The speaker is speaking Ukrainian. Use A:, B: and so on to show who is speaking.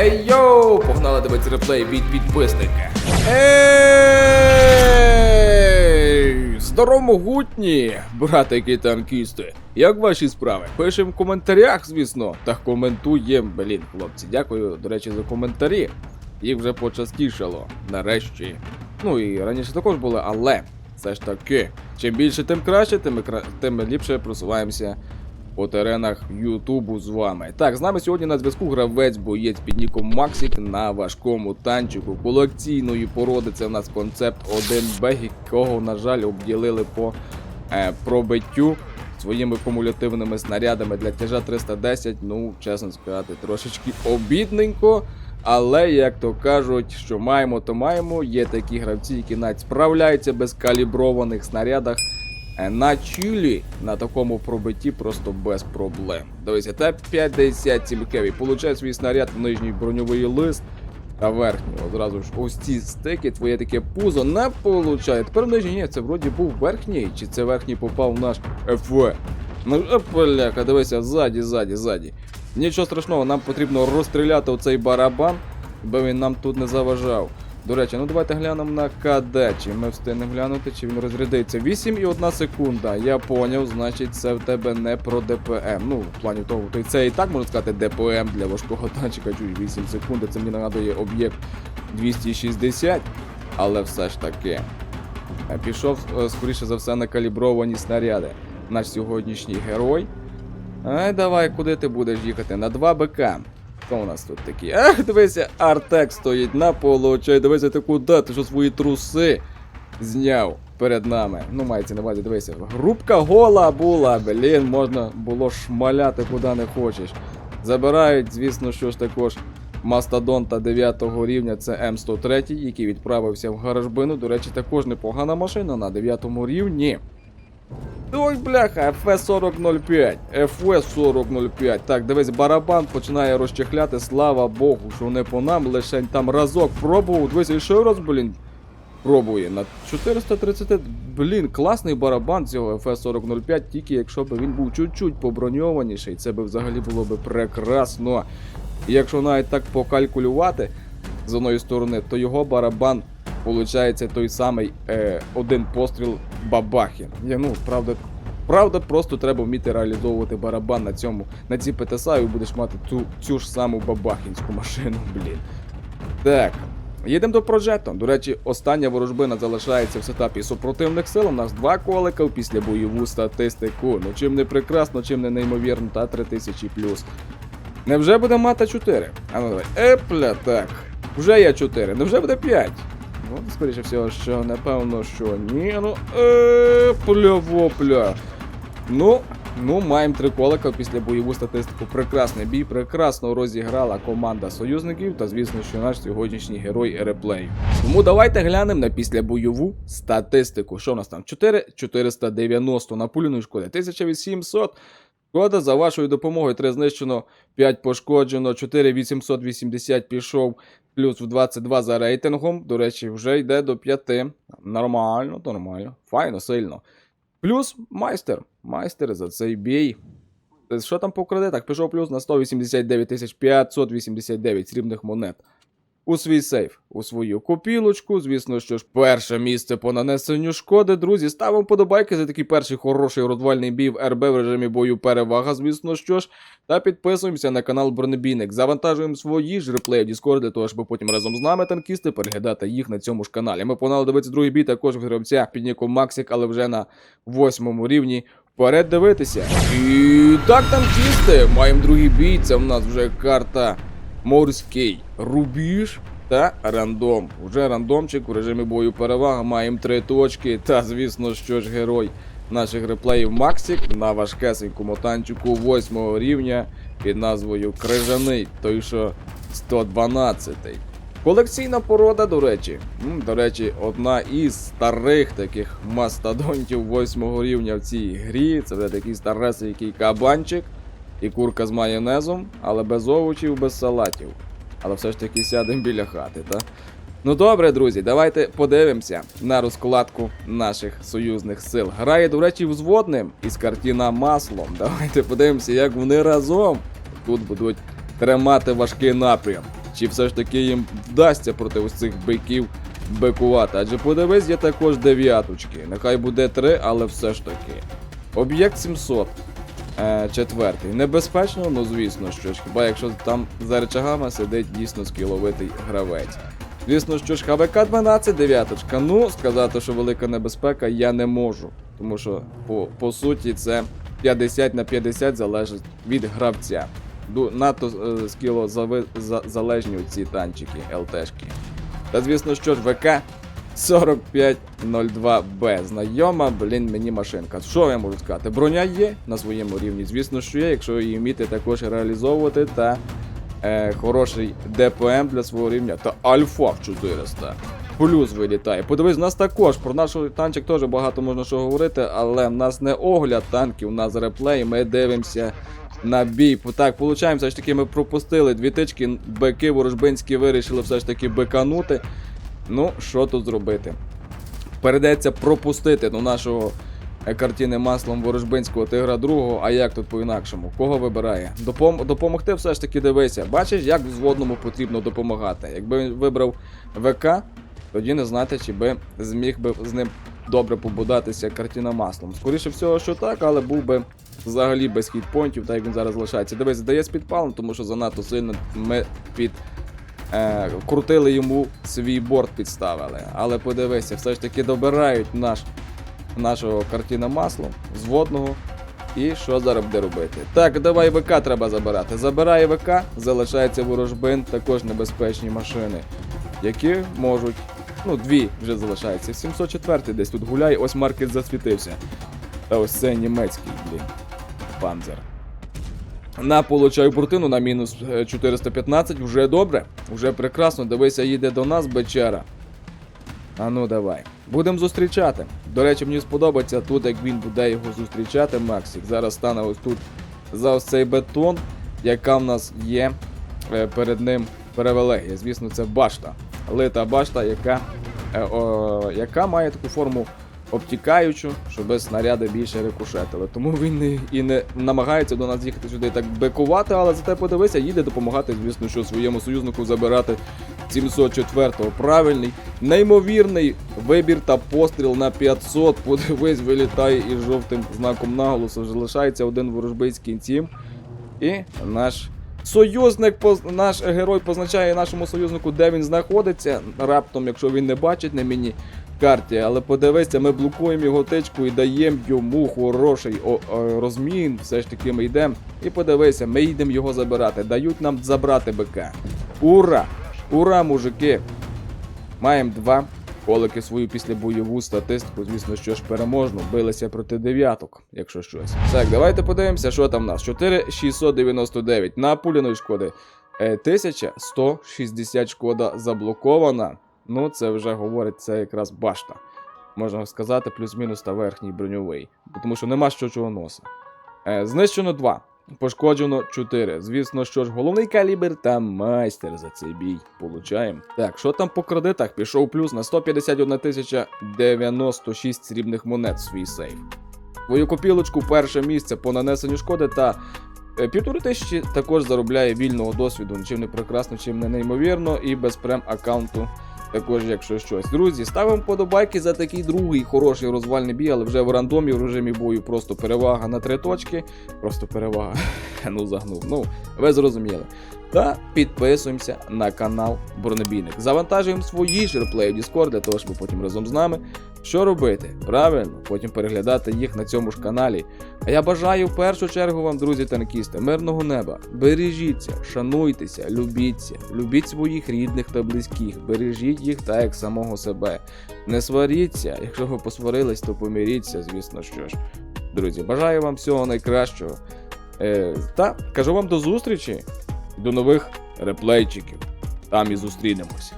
A: Ей йоу! Погнали дивитися реплей від підписника. Ей! Здорово, могутні, братики танкісти. Як ваші справи? Пишемо в коментарях, звісно, та коментуємо. Блін, хлопці, дякую, до речі, за коментарі. Їх вже почастішало. Нарешті. Ну і раніше також були, але все ж таки, чим більше, тим краще, тим, кра- тим ліпше просуваємося по теренах Ютубу з вами. Так, з нами сьогодні на зв'язку гравець боєць під ніком Максик на важкому танчику колекційної породи. Це в нас концепт 1Б, якого, на жаль, обділили по е, пробиттю своїми кумулятивними снарядами для тяжа 310. Ну, чесно сказати, трошечки обідненько. Але, як то кажуть, що маємо, то маємо. Є такі гравці, які навіть справляються без каліброваних снарядах. Е, На чилі на такому пробитті просто без проблем. Дивіться, Т-57 Кеві получає свій снаряд в нижній броньовий лист, а верхній одразу ж ось ці стики, твоє таке пузо не получає. Тепер нижній, ні, це вроді був верхній, чи це верхній попав в наш ФВ. Ну, е, поляка, дивися, ззаді, ззаді, ззаді. Нічого страшного, нам потрібно розстріляти оцей барабан, бо він нам тут не заважав. До речі, ну давайте глянемо на КД, чи ми встигнемо глянути, чи він розрядиться. 8 і 1 секунда. Я поняв, значить це в тебе не про ДПМ. Ну, в плані того, то це і так можна сказати ДПМ для важкого танчика, чуй 8 секунд, це мені нагадує об'єкт 260, але все ж таки. Е, Пішов, е, скоріше за все, на калібровані снаряди. Наш сьогоднішній герой. Ай, давай, куди ти будеш їхати? На 2 БК. Хто у нас тут такі? Ах, дивися, Артек стоїть на получай. Дивися, ти куди? Ти що свої труси зняв перед нами. Ну, мається на увазі, дивися. Групка гола була, блін, можна було шмаляти куди не хочеш. Забирають, звісно, що ж також мастодонта 9 рівня, це М103, який відправився в гаражбину. До речі, також непогана машина на 9 рівні. Ой, бляха, ФС-4005, ФС-4005. Так, дивись, барабан починає розчехляти, слава Богу, що не по нам, лише там разок пробував. Дивись, ще раз, блін, пробує. На 430, блін, класний барабан цього ФС-4005, тільки якщо б він був чуть-чуть поброньованіший, це би взагалі було б прекрасно. І якщо навіть так покалькулювати з одної сторони, то його барабан Получається той самий е, один постріл бабахи. Я, ну, правда, правда, просто треба вміти реалізовувати барабан на цьому, на ці ПТСА, і будеш мати цю, цю ж саму бабахінську машину, блін. Так. Їдемо до прожекту. До речі, остання ворожбина залишається в сетапі супротивних сил. У нас два колика після бойову статистику. Ну чим не прекрасно, чим не неймовірно, та 3000 плюс. Невже буде мати 4? А ну давай. Епля, так. Вже є 4, невже буде 5? Ну, скоріше всього, що напевно, що ні. Ну, е, пля вопля. Ну, ну, маємо три колика після бойову статистику. Прекрасний бій, прекрасно розіграла команда союзників та, звісно, що наш сьогоднішній герой реплею. Тому давайте глянемо на післябойову статистику. Що у нас там? 4 490 напуленої шкоди, 1800. Шкода, за вашою допомогою 3 знищено, 5 пошкоджено, 4880 пішов, плюс в 22 за рейтингом. До речі, вже йде до 5. Нормально, нормально. Файно, сильно. Плюс майстер. Майстер за цей бій. Е, Що там по кредитах? Пішов плюс на 189 589 срібних монет. У свій сейф, у свою копілочку. Звісно, що ж, перше місце по нанесенню шкоди. Друзі, ставимо подобайки за такий перший хороший розвальний бій в РБ в режимі бою перевага, звісно що ж. Та підписуємося на канал Бронебійник. Завантажуємо свої ж реплеї в Discord для того, щоб потім разом з нами танкісти переглядати їх на цьому ж каналі. Ми погнали дивитися другий бій також гравця під ніком Максик, але вже на восьмому рівні. Вперед дивитися. І так танкісти, маємо другий бій. Це в нас вже карта морський рубіж та рандом. Уже рандомчик у режимі бою перевага. Маємо три точки. Та звісно, що ж герой наших реплеїв Максик на важкесенькому танчику 8 рівня під назвою Крижаний, той що 112. Колекційна порода, до речі. До речі, одна із старих таких мастодонтів 8 рівня в цій грі. Це вже такий старесенький кабанчик і курка з майонезом, але без овочів, без салатів. Але все ж таки сядемо біля хати, та? Ну добре, друзі, давайте подивимося на розкладку наших союзних сил. Грає, до речі, взводним із картина маслом. Давайте подивимося, як вони разом тут будуть тримати важкий напрям. чи все ж таки їм вдасться проти ось цих биків бикувати. Адже подивись, є також дев'яточки. Нехай буде три, але все ж таки. Об'єкт 700. Е, четвертий. Небезпечно, ну звісно, що ж. Хіба якщо там за речагами сидить дійсно скіловитий гравець. Звісно, що ж ХВК 12 дев'яточка. Ну, сказати, що велика небезпека, я не можу. Тому що, по, по суті, це 50 на 50 залежить від гравця. Надто е, скіло залежні ці танчики, ЛТшки. Та звісно, що ж, ВК 4502Б. Знайома, блін, мені машинка. Що я можу сказати? Броня є на своєму рівні. Звісно, що є, якщо її вміти також реалізовувати та е, хороший ДПМ для свого рівня та альфа в 400. Плюс вилітає. Подивись, у нас також про наш танчик теж багато можна що говорити, але в нас не огляд танків, у нас реплей, ми дивимося на бій. Так, получаємо, все ж таки ми пропустили дві тички, бики ворожбинські вирішили все ж таки биканути. Ну, що тут зробити? Перейдеться пропустити до нашого е, картини маслом ворожбинського тигра другого, а як тут по-інакшому? Кого вибирає? Допом- допомогти все ж таки дивися. Бачиш, як взводному потрібно допомагати. Якби він вибрав ВК, тоді не знати, чи би зміг би з ним добре побудатися картина маслом. Скоріше всього, що так, але був би взагалі без хітпойнтів, так як він зараз залишається. Дивись, дає з підпалом, тому що занадто сильно ми під. Е, крутили йому свій борт підставили. Але подивися, все ж таки добирають наш, нашого картина маслом зводного. І що зараз буде робити? Так, давай ВК треба забирати. Забирає ВК, залишається ворожбин, також небезпечні машини, які можуть. Ну, дві вже залишається. 704 десь тут гуляє, ось маркет засвітився. Та ось це німецький, блін. Панзер. На получаю буртину на мінус е, 415, вже добре, вже прекрасно. Дивися, їде до нас Бечера. А ну давай. Будемо зустрічати. До речі, мені сподобається тут, як він буде його зустрічати, Максик. Зараз стане ось тут за ось цей бетон, яка в нас є е, перед ним привілегія. Звісно, це башта. Лита башта, яка, е, о, яка має таку форму обтікаючу, щоб снаряди більше рикошетили. Тому він і не намагається до нас їхати сюди так бекувати, але зате подивися, їде допомагати, звісно, що своєму союзнику забирати 704-го. Правильний, неймовірний вибір та постріл на 500. Подивись, вилітає із жовтим знаком наголосу. Залишається один ворожбицький тім. І наш союзник, наш герой позначає нашому союзнику, де він знаходиться. Раптом, якщо він не бачить на міні карті, але подивися, ми блокуємо його тичку і даємо йому хороший розмін. Все ж таки ми йдемо. І подивися, ми йдемо його забирати. Дають нам забрати БК. Ура! Ура, мужики! Маємо два колики свою післябойову статистику, звісно, що ж переможно. Билися проти дев'яток, якщо щось. Так, давайте подивимося, що там в нас. 4699 на пуляної шкоди. Е, 1160 шкода заблокована. Ну, це вже говорить, це якраз башта. Можна сказати, плюс-мінус та верхній броньовий. Тому що нема що чого носа. Е, знищено 2. Пошкоджено 4. Звісно, що ж, головний калібр та майстер за цей бій получаємо. Так, що там по кредитах? Пішов плюс на 151 тисяча 96 срібних монет свій сейф. Твою копілочку перше місце по нанесенню шкоди та е, півтори тисячі також заробляє вільного досвіду. Чим не прекрасно, чим не неймовірно, і без прем аккаунту. Також, якщо щось. Друзі, ставимо подобайки за такий другий хороший розвальний бій, але вже в рандомі в режимі бою просто перевага на три точки. Просто перевага. ну загнув. Ну, ви зрозуміли. Та підписуємося на канал Бронебійник. Завантажуємо свої ж реплеї в Discord для того, щоб потім разом з нами. Що робити? Правильно, потім переглядати їх на цьому ж каналі. А я бажаю в першу чергу вам, друзі танкісти, мирного неба. Бережіться, шануйтеся, любіться, любіть своїх рідних та близьких, бережіть їх так, як самого себе. Не сваріться, якщо ви посварились, то помиріться, звісно що ж. Друзі, бажаю вам всього найкращого. Е, та кажу вам до зустрічі, до нових реплейчиків. Там і зустрінемось.